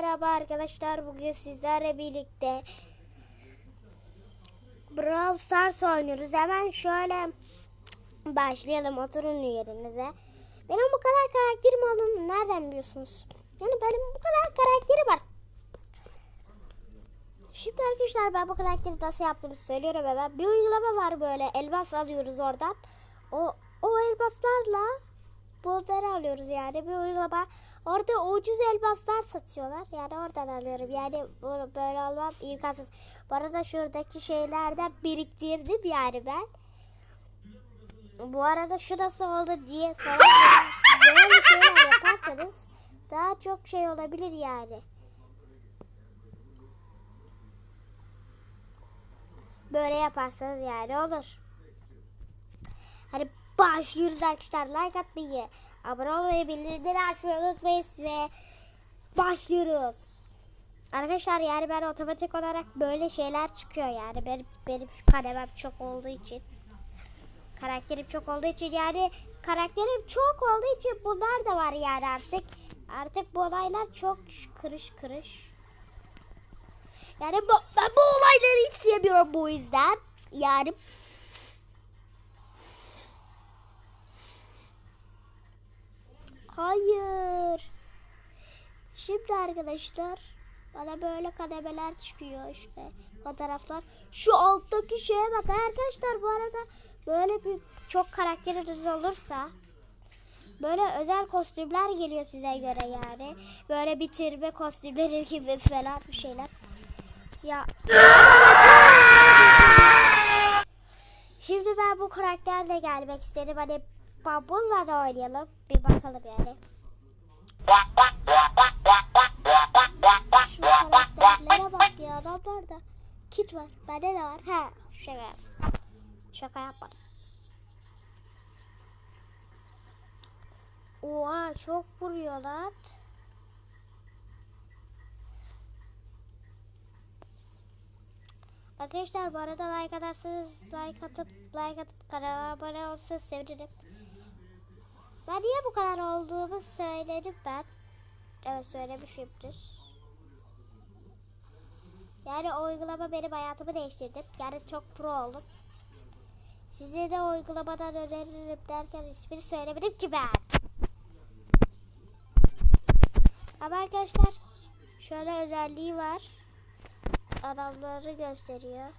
Merhaba arkadaşlar bugün sizlerle birlikte Brawl Stars oynuyoruz. Hemen şöyle başlayalım oturun yerinize. Benim bu kadar karakterim olduğunu nereden biliyorsunuz? Yani benim bu kadar karakteri var. Şimdi arkadaşlar ben bu karakteri nasıl yaptığımı söylüyorum hemen. Bir uygulama var böyle elmas alıyoruz oradan. O, o elmaslarla bulutları alıyoruz yani bir uygulama. Orada ucuz elmaslar satıyorlar. Yani oradan alıyorum. Yani bunu böyle almam imkansız. Bu arada şuradaki şeylerden biriktirdim yani ben. Bu arada şu nasıl oldu diye sorarsanız böyle şeyler yaparsanız daha çok şey olabilir yani. Böyle yaparsanız yani olur. Hadi başlıyoruz arkadaşlar. Like atmayı, abone olmayı, bildirimleri açmayı unutmayın. Ve başlıyoruz. Arkadaşlar yani ben otomatik olarak böyle şeyler çıkıyor. Yani benim, benim şu kalemem çok olduğu için karakterim çok olduğu için yani karakterim çok olduğu için bunlar da var yani artık. Artık bu olaylar çok kırış kırış. Yani bu, ben bu olayları hiç sevmiyorum bu yüzden. Yani Şimdi arkadaşlar bana böyle kademeler çıkıyor işte fotoğraflar. Şu alttaki şeye bak arkadaşlar bu arada böyle bir çok karakteriniz olursa böyle özel kostümler geliyor size göre yani. Böyle bitirme kostümleri gibi falan bir şeyler. Ya Şimdi ben bu karakterle gelmek istedim. Hani Bubble'la da oynayalım. Bir bakalım yani. Şu karakterlere bak ya adamlarda. Kit var. Bende de var. He. Şaka yap. Şaka yapmadım. Oha çok vuruyor lan. Arkadaşlar bu arada like atarsanız like atıp like atıp kanala abone olursanız sevinirim. Ben niye bu kadar olduğumu söyledim ben. Evet söylemişimdir. Yani o uygulama benim hayatımı değiştirdi. Yani çok pro oldum. Size de uygulamadan öneririm derken ismini söylemedim ki ben. Ama arkadaşlar şöyle özelliği var. Adamları gösteriyor.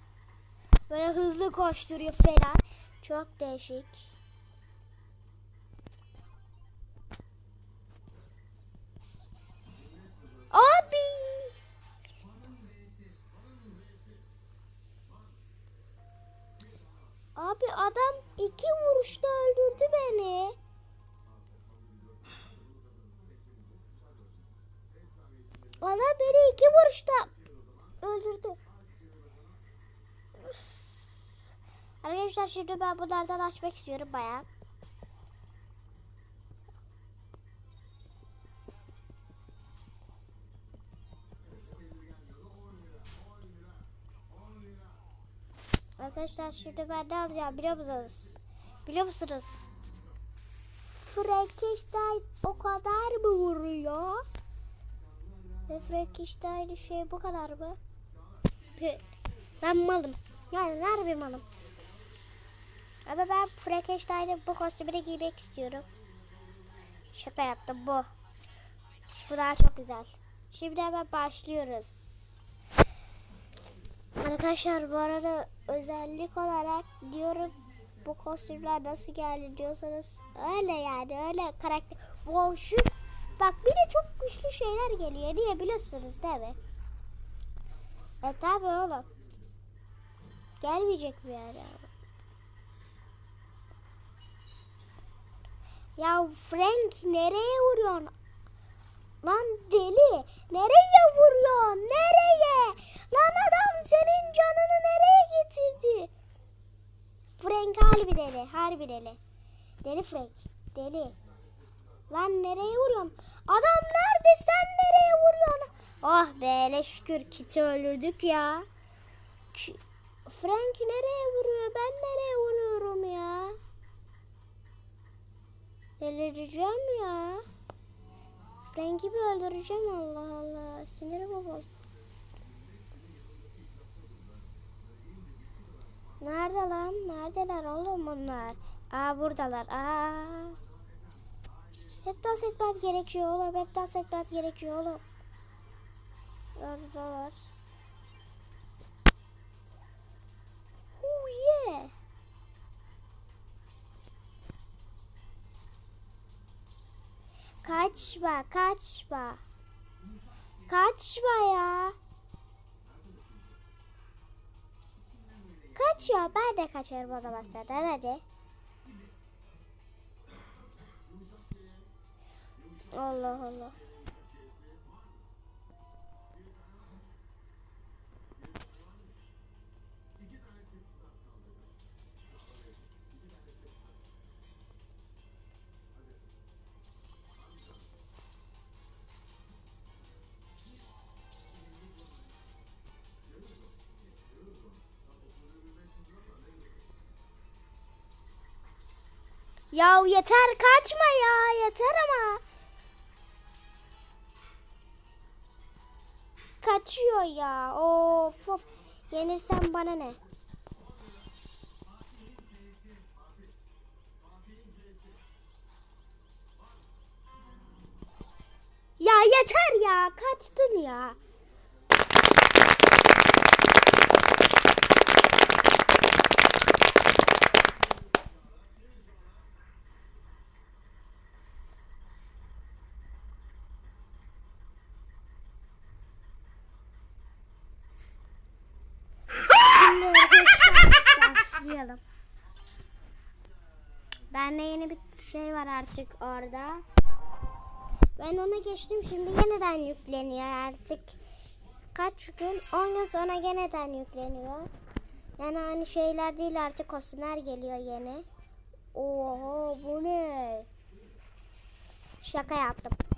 Böyle hızlı koşturuyor falan. Çok değişik. Abi. Adam iki vuruşta öldürdü beni. Adam beni iki vuruşta öldürdü. Arkadaşlar şimdi ben bunlardan açmak istiyorum bayağı. Arkadaşlar şimdi ben ne alacağım biliyor musunuz? Biliyor musunuz? Frankenstein o kadar mı vuruyor? Ve Frankenstein'in şey bu kadar mı? Ben malım. Yani ver bir malım. Ama ben Frankenstein'in bu kostümünü giymek istiyorum. Şaka yaptım bu. Bu daha çok güzel. Şimdi hemen başlıyoruz. Arkadaşlar bu arada özellik olarak diyorum bu kostümler nasıl geldi diyorsanız öyle yani öyle karakter. Wow şu bak bir de çok güçlü şeyler geliyor diye biliyorsunuz değil mi? E tabi oğlum. Gelmeyecek mi yani? Ya Frank nereye vuruyorsun? Lan deli. Nereye vuruyorsun? Nereye? Lan senin canını nereye getirdi? Frank harbi deli. Harbi deli. Deli Frank. Deli. Lan nereye vuruyorsun? Adam nerede? Sen nereye vuruyorsun? Oh be şükür Kit'i öldürdük ya. Frank nereye vuruyor? Ben nereye vuruyorum ya? Delireceğim ya. Frank'i bir öldüreceğim Allah Allah. Sinirimi boz. Nerede lan? Neredeler oğlum bunlar? Aa buradalar. Aa. Hep dans etmem gerekiyor oğlum. Hep dans etmem gerekiyor oğlum. Oradalar. Oh yeah. Kaçma, kaçma. Kaçma ya. Kaçıyor. Ben de kaçıyorum o zaman senden hadi. Allah Allah. Ya yeter kaçma ya yeter ama. Kaçıyor ya. Of of. Yenirsen bana ne? Ya yeter ya. Kaçtın ya. Şimdi arkadaşlar başlayalım. Bende yeni bir şey var artık orada. Ben ona geçtim şimdi yeniden yükleniyor artık. Kaç gün? 10 gün sonra yeniden yükleniyor. Yani aynı şeyler değil artık kostümler geliyor yeni. Oho bu ne? Şaka yaptım.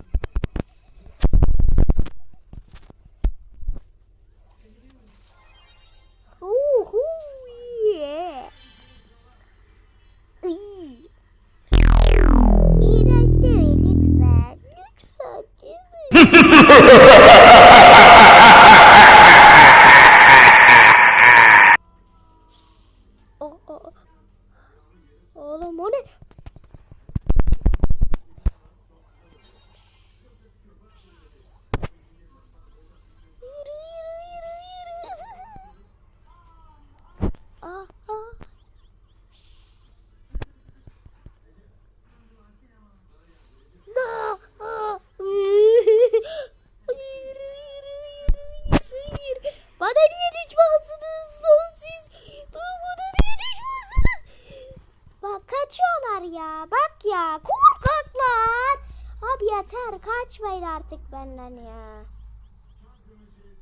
Yeter kaçmayın artık benden ya.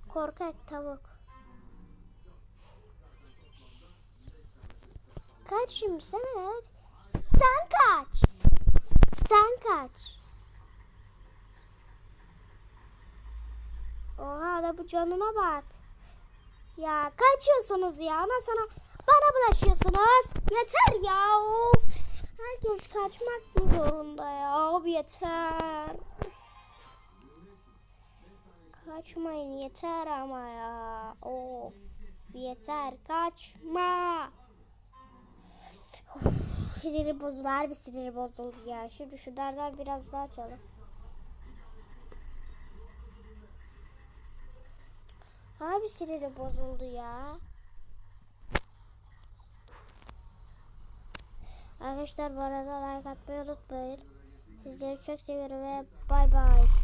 Korkak tavuk. Kaç şimdi sen evet. Sen kaç. Sen kaç. Oha da bu canına bak. Ya kaçıyorsunuz ya. Ondan sonra bana bulaşıyorsunuz. Yeter ya. Of. Herkes kaçmak zorunda ya? Abi yeter. Kaçmayın yeter ama ya. Of. Yeter kaçma. Of, siniri bozuldu. Harbi siniri bozuldu ya. Şimdi şu derden biraz daha açalım. Abi siniri bozuldu ya. Arkadaşlar bu arada like atmayı unutmayın. Sizleri çok seviyorum ve bay bay.